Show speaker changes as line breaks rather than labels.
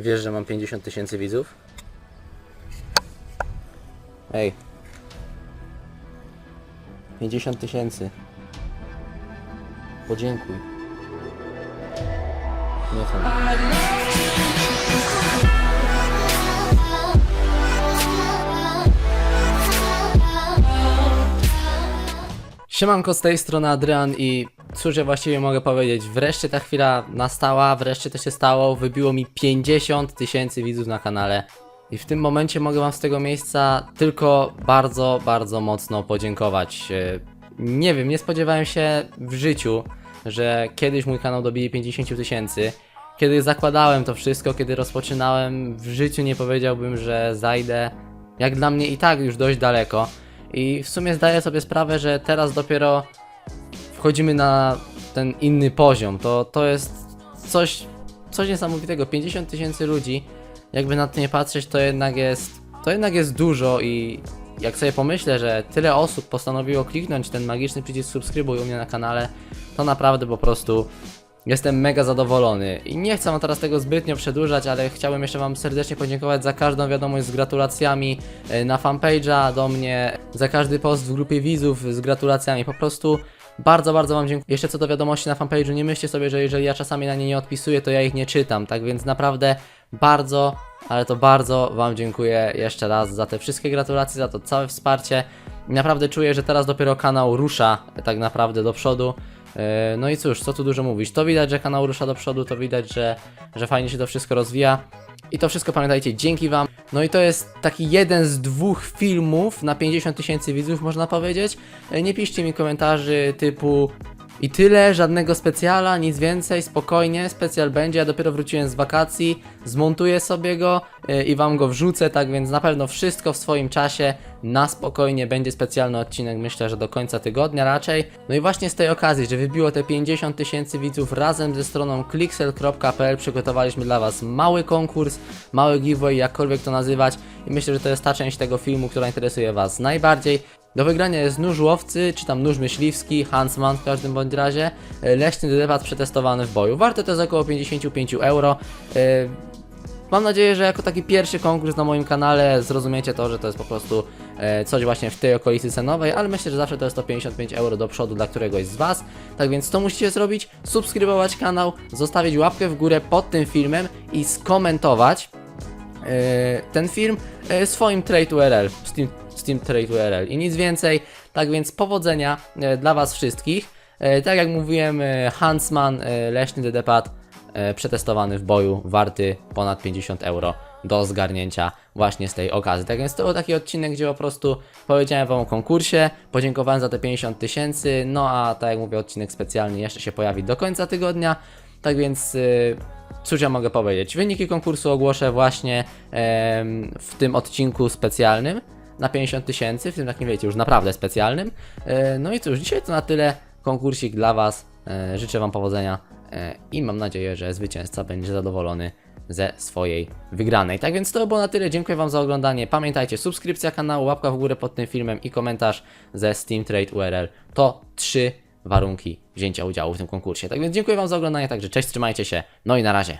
Wiesz, że mam 50 tysięcy widzów? Ej. 50 tysięcy. Podziękuj. Nie chcę. Siemanko, z tej strony Adrian i cóż ja właściwie mogę powiedzieć, wreszcie ta chwila nastała, wreszcie to się stało, wybiło mi 50 tysięcy widzów na kanale i w tym momencie mogę wam z tego miejsca tylko bardzo, bardzo mocno podziękować. E, Nie wiem, nie spodziewałem się w życiu, że kiedyś mój kanał dobije 50 tysięcy. Kiedy zakładałem to wszystko, kiedy rozpoczynałem, w życiu nie powiedziałbym, że zajdę jak dla mnie i tak już dość daleko. I w sumie zdaję sobie sprawę, że teraz dopiero wchodzimy na ten inny poziom. To, to jest coś, coś niesamowitego. 50 tysięcy ludzi, jakby na to nie patrzeć, to jednak jest, to jednak jest dużo i jak sobie pomyślę, że tyle osób postanowiło kliknąć ten magiczny przycisk subskrybuj u mnie na kanale, to naprawdę po prostu Jestem mega zadowolony i nie chcę teraz tego zbytnio przedłużać, ale chciałbym jeszcze wam serdecznie podziękować za każdą wiadomość z gratulacjami e, na fanpage'a do mnie, za każdy post w grupie widzów z gratulacjami. Po prostu bardzo, bardzo wam dziękuję. Jeszcze co do wiadomości na fanpage'u, nie myślcie sobie, że jeżeli ja czasami na nie nie odpisuję, to ja ich nie czytam, tak więc naprawdę bardzo, ale to bardzo wam dziękuję jeszcze raz za te wszystkie gratulacje, za to całe wsparcie. Naprawdę czuję, że teraz dopiero kanał rusza tak naprawdę do przodu. E, No i cóż, co tu dużo mówić. To widać, że kanał rusza do przodu, to widać, że, że fajnie się to wszystko rozwija. I to wszystko pamiętajcie, dzięki Wam. No i to jest taki jeden z dwóch filmów na 50 tysięcy widzów, można powiedzieć. E, Nie piszcie mi komentarzy typu i tyle, żadnego specjala, nic więcej, spokojnie, specjal będzie, ja dopiero wróciłem z wakacji, zmontuję sobie go e, i wam go wrzucę, tak więc na pewno wszystko w swoim czasie, na spokojnie będzie specjalny odcinek, myślę, że do końca tygodnia raczej. No i właśnie z tej okazji, że wybiło te 50 tysięcy widzów razem ze stroną clixel.pl przygotowaliśmy dla was mały konkurs, mały giveaway, jakkolwiek to nazywać i myślę, że to jest ta część tego filmu, która interesuje was najbardziej. Do wygrania jest nóż łowcy, czy tam nóż myśliwski, Huntsman w każdym bądź razie, e, leśny debat przetestowany w boju. Warte to jest około 55 euro. E, Mam nadzieję, że jako taki pierwszy konkurs na moim kanale zrozumiecie to, że to jest po prostu e, coś właśnie w tej okolicy cenowej, ale myślę, że zawsze to jest 155 euro do przodu dla któregoś z Was. Tak więc to musicie zrobić, subskrybować kanał, zostawić łapkę w górę pod tym filmem i skomentować ten film swoim trade URL, Steam trade URL i nic więcej. Tak więc powodzenia e, dla Was wszystkich. E, tak jak mówiłem, e, Huntsman, leśny dedepad e, przetestowany w boju, warty ponad 50 euro do zgarnięcia właśnie z tej okazji. Tak więc to był taki odcinek, gdzie po prostu powiedziałem Wam o konkursie, podziękowałem za te 50 tysięcy, no a tak jak mówię, odcinek specjalny jeszcze się pojawi do końca tygodnia. Tak więc cóż ja mogę powiedzieć? Wyniki konkursu ogłoszę właśnie w tym odcinku specjalnym na 50 tysięcy, w tym takim wiecie, już naprawdę specjalnym. E, no i cóż, dzisiaj to na tyle. Konkursik dla Was. E, życzę Wam powodzenia e, i mam nadzieję, że zwycięzca będzie zadowolony ze swojej wygranej. Tak więc to było na tyle. Dziękuję Wam za oglądanie. Pamiętajcie, subskrypcja kanału, łapka w górę pod tym filmem i komentarz ze Steam Trade URL. To trzy warunki wzięcia udziału w tym konkursie. Tak więc dziękuję Wam za oglądanie, także cześć, trzymajcie się, no i na razie.